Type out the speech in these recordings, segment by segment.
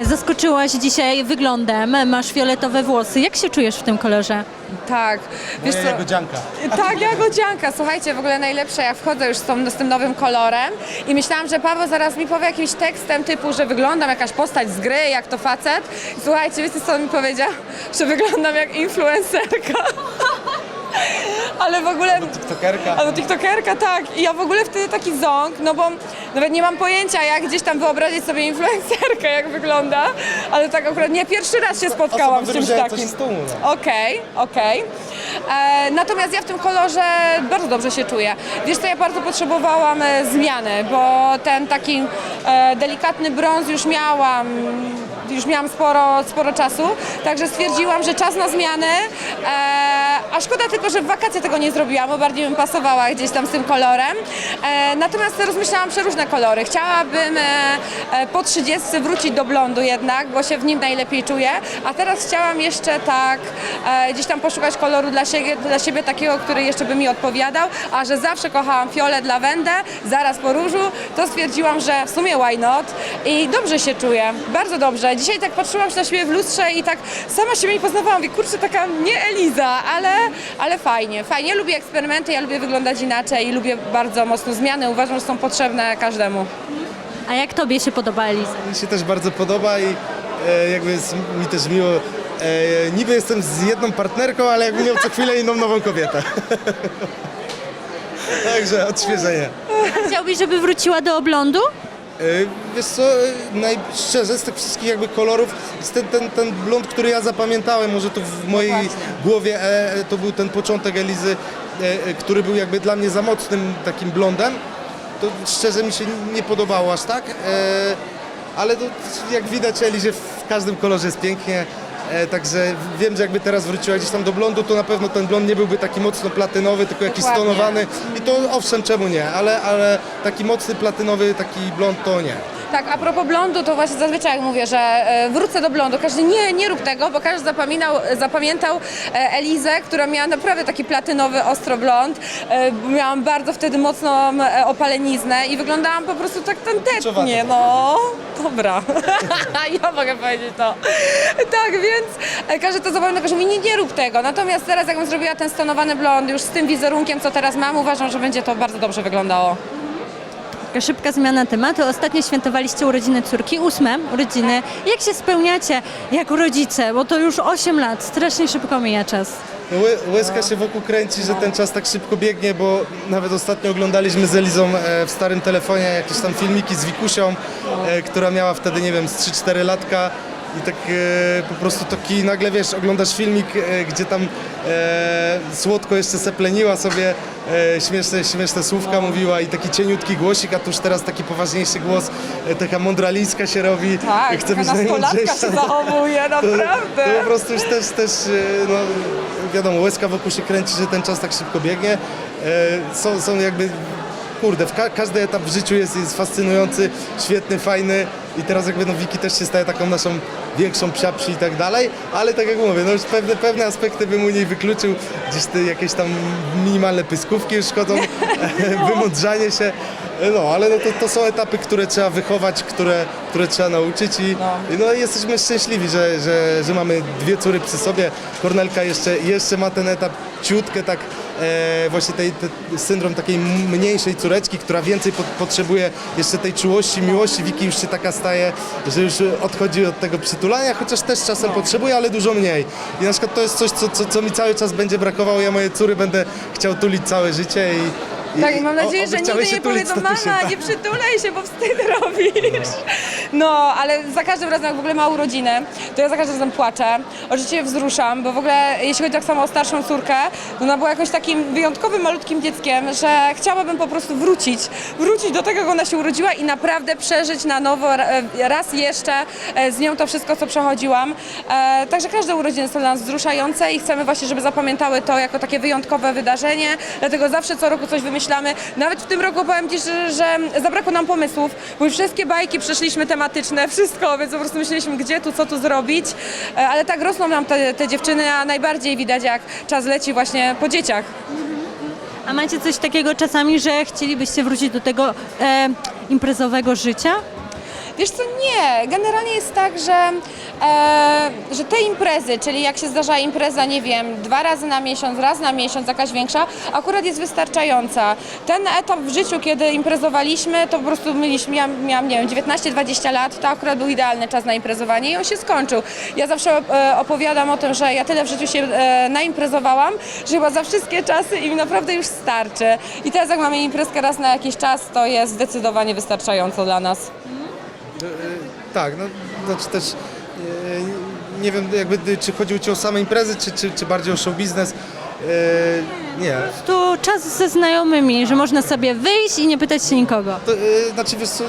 Zaskoczyłaś dzisiaj wyglądem, masz fioletowe włosy. Jak się czujesz w tym kolorze? Tak, wiesz Moja co? jagodzianka. Tak, jagodzianka. Słuchajcie, w ogóle najlepsze, jak wchodzę już z, tą, z tym nowym kolorem i myślałam, że Paweł zaraz mi powie jakimś tekstem typu, że wyglądam jakaś postać z gry, jak to facet. Słuchajcie, wiecie co on mi powiedział? Że wyglądam jak influencerka. Ale w ogóle... TikTokerka. Albo tiktokerka, tak. I ja w ogóle wtedy taki ząg, no bo nawet nie mam pojęcia, jak gdzieś tam wyobrazić sobie influencerkę, jak wygląda. Ale tak akurat nie pierwszy raz się spotkałam z czymś takim. Okej, okej. E, Natomiast ja w tym kolorze bardzo dobrze się czuję. Wiesz co, ja bardzo potrzebowałam e, zmiany, bo ten taki e, delikatny brąz już miałam, już miałam sporo, sporo czasu, także stwierdziłam, że czas na zmiany, e, a szkoda tylko, że w wakacje tego nie zrobiłam, bo bardziej bym pasowała gdzieś tam z tym kolorem. E, Natomiast rozmyślałam przeróżne kolory. Chciałabym e, e, po 30 wrócić do blondu jednak, bo się w nim najlepiej czuję, a teraz chciałam jeszcze tak gdzieś tam poszukać koloru dla siebie, dla siebie takiego, który jeszcze by mi odpowiadał, a że zawsze kochałam fiolet, lawendę, zaraz po różu, to stwierdziłam, że w sumie why not i dobrze się czuję, bardzo dobrze. Dzisiaj tak patrzyłam się na siebie w lustrze i tak sama siebie nie poznawałam, mówię, kurczę, taka nie Eliza, ale, ale fajnie, fajnie. Lubię eksperymenty, ja lubię wyglądać inaczej i lubię bardzo mocno zmiany, uważam, że są potrzebne każdemu. A jak tobie się podoba Eliza? Mi się też bardzo podoba i e, jakby jest mi też miło. E, niby jestem z jedną partnerką, ale jakby miał co chwilę inną nową kobietę. Także odświeżenie. Chciałbyś, żeby wróciła do oblądu? E, Wiesz co, e, najszczerze z tych wszystkich jakby kolorów ten, ten, ten blond, który ja zapamiętałem, może to w mojej głowie e, e, to był ten początek Elizy, e, który był jakby dla mnie za mocnym takim blondem. To szczerze mi się nie podobało aż tak, e, ale to, jak widać Elizie w każdym kolorze jest pięknie. E, także wiem, że jakby teraz wróciła gdzieś tam do blondu, to na pewno ten blond nie byłby taki mocno platynowy, tylko jakiś Dokładnie. stonowany. I to owszem, czemu nie, ale, ale taki mocny platynowy, taki blond to nie. Tak, a propos blondu, to właśnie zazwyczaj jak mówię, że e, wrócę do blondu, każdy nie, nie rób tego, bo każdy zapamiętał, zapamiętał e, Elizę, która miała naprawdę taki platynowy, ostro blond. E, Miałam bardzo wtedy mocną opaleniznę i wyglądałam po prostu tak tandetnie, no. Dobra, ja mogę powiedzieć to. Tak, więc każdy to zapamiętał, że mówi, nie, nie rób tego. Natomiast teraz jakbym zrobiła ten stonowany blond już z tym wizerunkiem, co teraz mam, uważam, że będzie to bardzo dobrze wyglądało. Taka szybka zmiana tematu. Ostatnio świętowaliście urodziny córki, ósme urodziny. Jak się spełniacie jako rodzice? Bo to już 8 lat, strasznie szybko mija czas. No, Łezka się wokół kręci, że ten czas tak szybko biegnie, bo nawet ostatnio oglądaliśmy z Elizą e, w starym telefonie jakieś tam filmiki z Wikusią, e, która miała wtedy, nie wiem, z 3-4 latka i tak e, po prostu taki nagle, wiesz, oglądasz filmik, e, gdzie tam e, słodko jeszcze sepleniła sobie, e, śmieszne, śmieszne słówka mówiła i taki cieniutki głosik, a tuż teraz taki poważniejszy głos, e, taka mądralińska się robi, Tak, chce taka nastolatka się zachowuje, To, naprawdę. to po prostu już też, też e, no, wiadomo, łezka wokół się kręci, że ten czas tak szybko biegnie. E, Są, są jakby, kurde, w ka każdy etap w życiu jest, jest fascynujący, świetny, fajny i teraz jakby no Wiki też się staje taką naszą większą psiapsi i tak dalej, ale tak jak mówię, no już pewne, pewne aspekty bym u niej wykluczył, gdzieś te jakieś tam minimalne pyskówki już szkodzą, wymądrzanie się, no ale no to, to są etapy, które trzeba wychować, które, które trzeba nauczyć i no. no jesteśmy szczęśliwi, że, że, że mamy dwie córy przy sobie. Kornelka jeszcze, jeszcze ma ten etap ciutkę tak e, właśnie tej, te, syndrom takiej mniejszej córeczki, która więcej po, potrzebuje jeszcze tej czułości, miłości. Wiki już się taka staje, że już odchodzi od tego przytulania, chociaż też czasem potrzebuje, ale dużo mniej. I na przykład to jest coś, co, co, co mi cały czas będzie brakowało. Ja moje córy będę chciał tulić całe życie i i- Tak, i mam nadzieję, że nigdy nie powiedzą, mama, nie przytulaj się, bo wstyd robisz. No, ale za każdym razem, jak w ogóle ma urodziny, to ja za każdym razem płaczę. Oczywiście wzruszam, bo w ogóle, jeśli chodzi tak samo o starszą córkę, to ona była jakimś takim wyjątkowym, malutkim dzieckiem, że chciałabym po prostu wrócić, wrócić do tego, jak ona się urodziła i naprawdę przeżyć na nowo e, raz jeszcze e, z nią to wszystko, co przechodziłam. E, Także każde urodziny są dla nas wzruszające i chcemy właśnie, żeby zapamiętały to jako takie wyjątkowe wydarzenie, dlatego zawsze co roku coś wymyślamy. Nawet w tym roku powiem Ci, że, że zabrakło nam pomysłów, bo już wszystkie bajki przeszliśmy tematyczne, wszystko, więc po prostu myśleliśmy, gdzie tu, co tu zrobić, E, ale tak rosną nam te, te dziewczyny, a najbardziej widać, jak czas leci właśnie po dzieciach. A macie coś takiego czasami, że chcielibyście wrócić do tego e, imprezowego życia? Wiesz co, nie. Generalnie jest tak, że, że te imprezy, czyli jak się zdarza impreza, nie wiem, dwa razy na miesiąc, raz na miesiąc, jakaś większa, akurat jest wystarczająca. Ten etap w życiu, kiedy imprezowaliśmy, to po prostu mieliśmy, miałam, miałam, nie wiem, 19-20 lat, to akurat był idealny czas na imprezowanie i on się skończył. Ja zawsze e, opowiadam o tym, że ja tyle w życiu się e, naimprezowałam, że chyba za wszystkie czasy i mi naprawdę już starczy. I teraz jak mamy imprezkę raz na jakiś czas, to jest zdecydowanie wystarczająco dla nas. Tak, no znaczy też e, nie wiem jakby czy chodziło Ci o same imprezy, czy, czy, czy bardziej o show biznes. E, nie, Tu czas ze znajomymi, że można sobie wyjść i nie pytać się nikogo. to, e, znaczy wiesz co,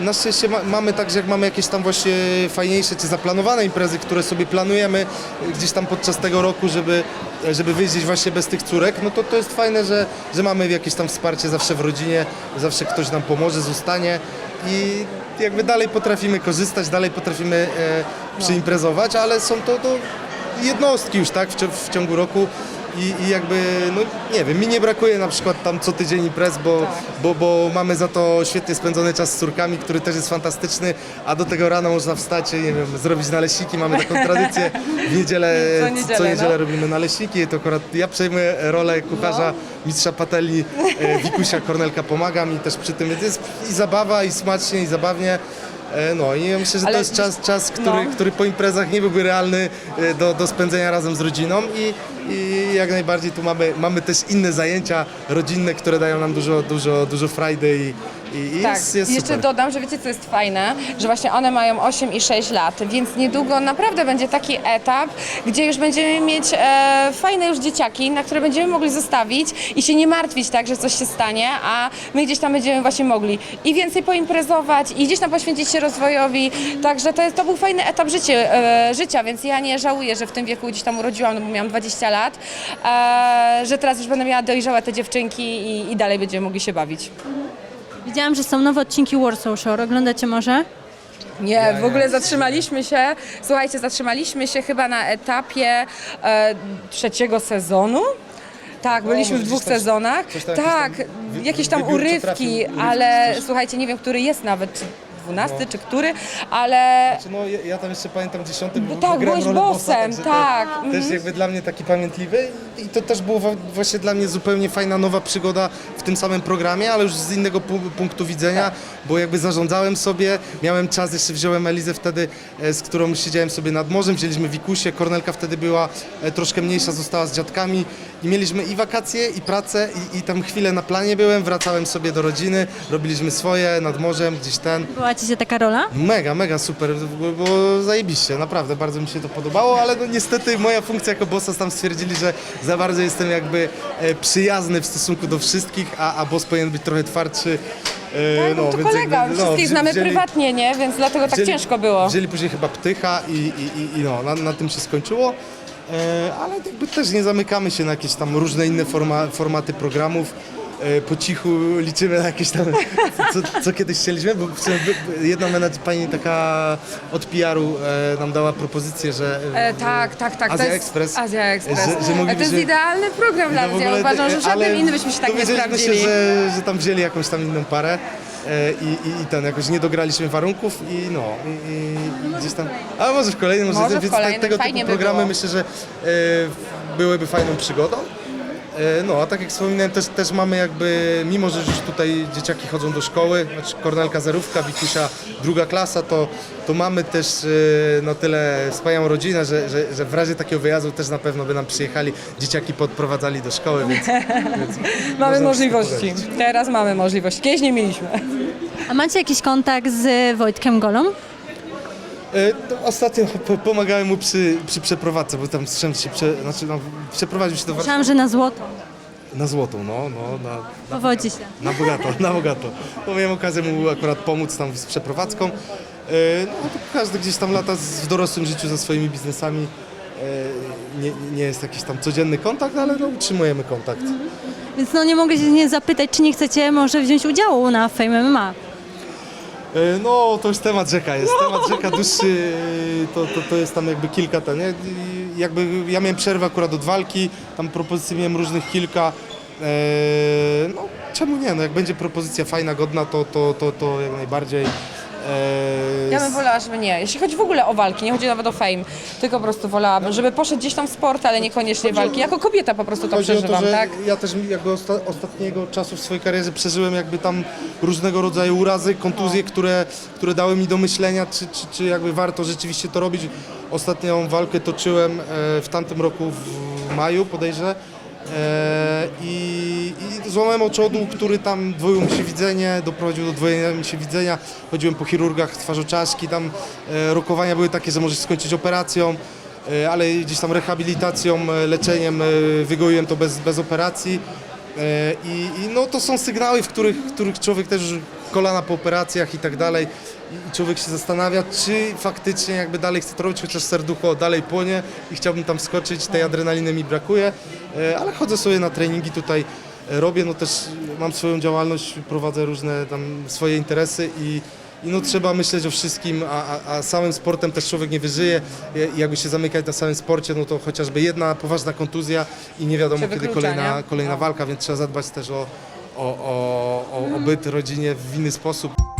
na szczęście ma, mamy tak, że jak mamy jakieś tam właśnie fajniejsze czy zaplanowane imprezy, które sobie planujemy gdzieś tam podczas tego roku, żeby, żeby wyjść właśnie bez tych córek, no to to jest fajne, że, że mamy jakieś tam wsparcie zawsze w rodzinie, zawsze ktoś nam pomoże, zostanie i jakby dalej potrafimy korzystać, dalej potrafimy e, przyimprezować, ale są to, to jednostki już tak w, w ciągu roku i, i jakby, no nie wiem, mi nie brakuje na przykład tam co tydzień imprez, bo, bo, bo mamy za to świetnie spędzony czas z córkami, który też jest fantastyczny, a do tego rano można wstać, nie wiem, zrobić naleśniki, mamy taką tradycję, w niedzielę, Co niedzielę, co niedzielę no. robimy naleśniki, to akurat ja przejmuję rolę kucharza, mistrza patelni, e, Wikusia Kornelka pomaga mi też przy tym, więc jest i zabawa, i smacznie, i zabawnie. E, No i ja myślę, że Ale to jest czas, czas który, no. który po imprezach nie byłby realny e, do, do spędzenia razem z rodziną i, i jak najbardziej tu mamy, mamy też inne zajęcia rodzinne, które dają nam dużo, dużo, dużo frajdy i, i, Tak, jest, jest jeszcze super. dodam, że wiecie co jest fajne, że właśnie one mają 8 i 6 lat, więc niedługo naprawdę będzie taki etap, gdzie już będziemy mieć e, fajne już dzieciaki, na które będziemy mogli zostawić i się nie martwić tak, że coś się stanie, a my gdzieś tam będziemy właśnie mogli i więcej poimprezować i gdzieś tam poświęcić się rozwojowi, także to, jest, to był fajny etap życie, e, życia, więc ja nie żałuję, że w tym wieku gdzieś tam urodziłam, no bo miałam 20 lat, e, że teraz już będę miała dojrzałe te dziewczynki i, i dalej będziemy mogli się bawić. Widziałam, że są nowe odcinki Warsaw Shore. Oglądacie może? Nie, w ogóle zatrzymaliśmy się. Słuchajcie, zatrzymaliśmy się chyba na etapie e, trzeciego sezonu. Tak, byliśmy w może dwóch sezonach. coś tak, tam wy- jakieś tam wybiórczo urywki, trafił, urywki ale coś. słuchajcie, nie wiem, który jest nawet, czy dwunasty, czy który, ale Znaczy, No, ja, ja tam jeszcze pamiętam dziesiąty, bo tak, grałem byłeś rolę bossa, bossem, także to tak. Też mhm. jakby dla mnie taki pamiętliwy i to też było właśnie dla mnie zupełnie fajna nowa przygoda w tym samym programie, ale już z innego pu- punktu widzenia, bo jakby zarządzałem sobie, miałem czas, jeszcze wziąłem Elizę wtedy, e, z którą siedziałem sobie nad morzem, wzięliśmy Wikusię, Kornelka wtedy była e, troszkę mniejsza, została z dziadkami i mieliśmy i wakacje, i pracę i, i tam chwilę na planie byłem, wracałem sobie do rodziny, robiliśmy swoje nad morzem, gdzieś ten. Była ci się taka rola? Mega, mega super, było zajebiście, naprawdę, bardzo mi się to podobało, ale no niestety moja funkcja jako bossa tam stwierdzili, że za bardzo jestem jakby e, przyjazny w stosunku do wszystkich, a, a boss powinien być trochę twardszy. E, Tak, no, to więc kolega, jakby, no, wszystkich wzi- znamy wzięli- prywatnie, nie? Więc dlatego tak wzięli- ciężko było. Wzięli później chyba ptycha i, i, i, i no, na, na tym się skończyło. E, ale jakby też nie zamykamy się na jakieś tam różne inne forma, formaty programów. E, po cichu liczymy na jakieś tam, co, co kiedyś chcieliśmy, bo w sumie by- jedna menadż, pani taka od PR-u e, nam dała propozycję, że e, E, tak, tak, tak. to Azja jest- Express, Azja Express. że- że A to jest moglibyśmy- idealny program dla no w nas. Ja uważam, że e, żaden inny byśmy się tak nie sprawdzili. się, że, że tam wzięli jakąś tam inną parę e, i, i, i ten, jakoś nie dograliśmy warunków i no, i, i, i gdzieś tam, a może w kolejnym, może, Może w więc kolejnym, tego typu by programy było. myślę, że e, byłyby fajną przygodą. E, No, a tak jak wspominałem, też, też mamy jakby, mimo że już tutaj dzieciaki chodzą do szkoły, znaczy Kornelka zerówka, Wikusia druga klasa, to, to mamy też e, na tyle wspaniałą rodzinę, że, że, że w razie takiego wyjazdu też na pewno by nam przyjechali, dzieciaki podprowadzali do szkoły, więc, więc Mamy możliwości. Teraz mamy możliwości. Kiedyś nie mieliśmy. A macie jakiś kontakt z Wojtkiem Golą? E, Ostatnio po- pomagałem mu przy, przy przeprowadzce, bo tam sprzęt się prze, znaczy, no, przeprowadził się do Warszawy Słyszałam, że na złoto. na złotą, no, no, na, Powodzi się. na bogato, na bogato. No, miałem okazję mu akurat pomóc tam z przeprowadzką. E, No to każdy gdzieś tam lata z- w dorosłym życiu ze swoimi biznesami. E, Nie, nie jest jakiś tam codzienny kontakt, ale no, utrzymujemy kontakt. Więc no nie mogę się nie zapytać, czy nie chcecie może wziąć udziału na Fame MMA. E, No, to już temat rzeka jest. Temat rzeka dłuższy, e, to, to, to jest tam jakby kilka ten, nie? I Jakby ja miałem przerwę akurat od walki, tam propozycji miałem różnych kilka. E, No, czemu nie? No, jak będzie propozycja fajna, godna, to, to, to, to jak najbardziej. E, Ja bym wolała, żeby nie. Jeśli chodzi w ogóle o walki, nie chodzi nawet o fame, tylko po prostu wolałabym, żeby poszedł gdzieś tam w sport, ale niekoniecznie walki. Jako kobieta po prostu to Chodzi o przeżywam, to, że tak? ja też jakby osta ostatniego czasu w swojej karierze przeżyłem jakby tam różnego rodzaju urazy, kontuzje, które, które dały mi do myślenia, czy, czy, czy jakby warto rzeczywiście to robić. Ostatnią walkę toczyłem e, w tamtym roku w maju podejrzę. E, I, I złamałem oczodu, który tam dwoił mi się widzenie, doprowadził do dwojenia mi się widzenia. Chodziłem po chirurgach twarzoczaszki, tam e, rokowania były takie, że możesz skończyć operacją. E, ale gdzieś tam rehabilitacją, e, leczeniem e, wygoiłem to bez, bez operacji. E, I, I no to są sygnały, w których, w których człowiek też już kolana po operacjach i tak dalej. I człowiek się zastanawia, czy faktycznie jakby dalej chce to robić, chociaż serducho dalej płonie i chciałbym tam skoczyć, tej adrenaliny mi brakuje, E, ale chodzę sobie na treningi tutaj, robię, no też mam swoją działalność, prowadzę różne tam swoje interesy i i no trzeba myśleć o wszystkim, a, a, a samym sportem też człowiek nie wyżyje. I jakby się zamykać na samym sporcie, no to chociażby jedna poważna kontuzja i nie wiadomo Czy kiedy kolejna, kolejna No. walka, więc trzeba zadbać też o, o, o, o, o byt rodzinie w inny sposób.